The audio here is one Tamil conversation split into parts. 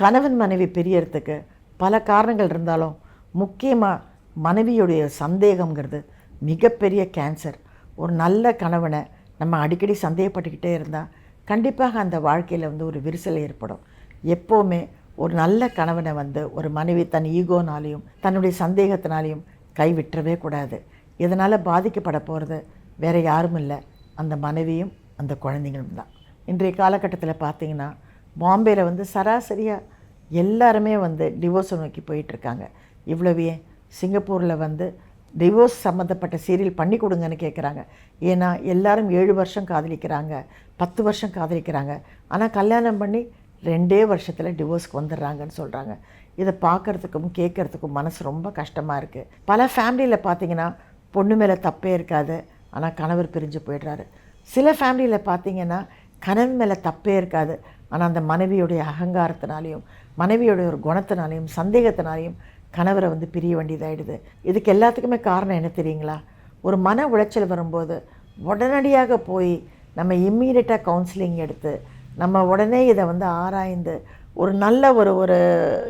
கணவன் மனைவி பிரியறதுக்கு பல காரணங்கள் இருந்தாலும் முக்கியமாக மனைவியுடைய சந்தேகங்கிறது மிகப்பெரிய கேன்சர் ஒரு நல்ல கணவனை நம்ம அடிக்கடி சந்தேகப்பட்டுக்கிட்டே இருந்தால் கண்டிப்பாக அந்த வாழ்க்கையில் வந்து ஒரு விரிசல் ஏற்படும். எப்போவுமே ஒரு நல்ல கணவனை வந்து ஒரு மனைவி தன் ஈகோனாலையும் தன்னுடைய சந்தேகத்தினாலையும் கைவிட்டவே கூடாது. இதனால் பாதிக்கப்பட போகிறது வேறு யாரும் இல்லை அந்த மனைவியும் அந்த குழந்தைங்களும் தான் இன்றைய காலகட்டத்தில் பார்த்திங்கன்னா பாம்பேயில் வந்து சராசரியாக எல்லாருமே வந்து டிவோர்ஸை நோக்கி போயிட்டுருக்காங்க. இவ்வளவே சிங்கப்பூரில் வந்து டிவோர்ஸ் சம்மந்தப்பட்ட சீரியல் பண்ணி கொடுங்கன்னு கேட்குறாங்க ஏன்னா எல்லாரும் ஏழு வருஷம் காதலிக்கிறாங்க பத்து வருஷம் காதலிக்கிறாங்க. ஆனால் கல்யாணம் பண்ணி ரெண்டே வருஷத்தில் டிவோர்ஸ்க்கு வந்துடுறாங்கன்னு சொல்கிறாங்க இதை பார்க்குறதுக்கும் கேட்குறதுக்கும் மனசு ரொம்ப கஷ்டமாக இருக்குது பல ஃபேமிலியில் பார்த்தீங்கன்னா பொண்ணு மேலே தப்பே இருக்காது. ஆனால் கணவர் பிரிஞ்சு போயிடுறாரு. சில ஃபேமிலியில் பார்த்தீங்கன்னா கணவன் மேலே தப்பே இருக்காது. ஆனால் அந்த மனைவியுடைய அகங்காரத்தினாலையும் மனைவியோடைய ஒரு குணத்தினாலையும் சந்தேகத்தினாலையும் கணவரை வந்து பிரிய வேண்டியதாயிடுது. இதுக்கு எல்லாத்துக்குமே காரணம் என்ன தெரியுங்களா? ஒரு மன உளைச்சல் வரும்போது உடனடியாக போய் நம்ம இம்மீடியட்டாக கவுன்சிலிங் எடுத்து நம்ம உடனே இதை வந்து ஆராய்ந்து ஒரு நல்ல ஒரு ஒரு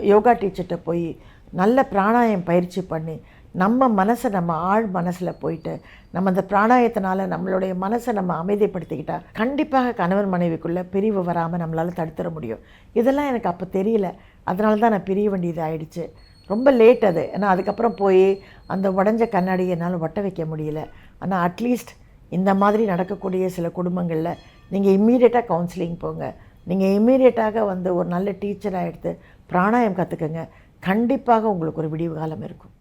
யோகா டீச்சர்கிட்ட போய் நல்ல பிராணாயம் பயிற்சி பண்ணி நம்ம மனசை நம்ம ஆழ் மனசில் போயிட்டு நம்ம அந்த பிராணாயத்தினால நம்மளுடைய மனசை நம்ம அமைதிப்படுத்திக்கிட்டால் கண்டிப்பாக கணவன் மனைவிக்குள்ளே பிரிவு வராமல் நம்மளால் தடுத்துட முடியும். இதெல்லாம் எனக்கு அப்போ தெரியல. அதனால தான் நான் பிரிய வேண்டியது ஆயிடுச்சு. ரொம்ப லேட் அது. ஏன்னா அதுக்கப்புறம் போய் அந்த உடஞ்ச கண்ணாடியை என்னால் ஒட்ட வைக்க முடியல. ஆனால் அட்லீஸ்ட் இந்த மாதிரி நடக்கக்கூடிய சில குடும்பங்களில் நீங்கள் இம்மீடியட்டாக கவுன்சிலிங் போங்க. நீங்கள் இம்மீடியட்டாக வந்து ஒரு நல்ல டீச்சராக எடுத்து பிராணாயம் கற்றுக்கங்க கண்டிப்பாக உங்களுக்கு ஒரு விடிவு காலம் இருக்கும்.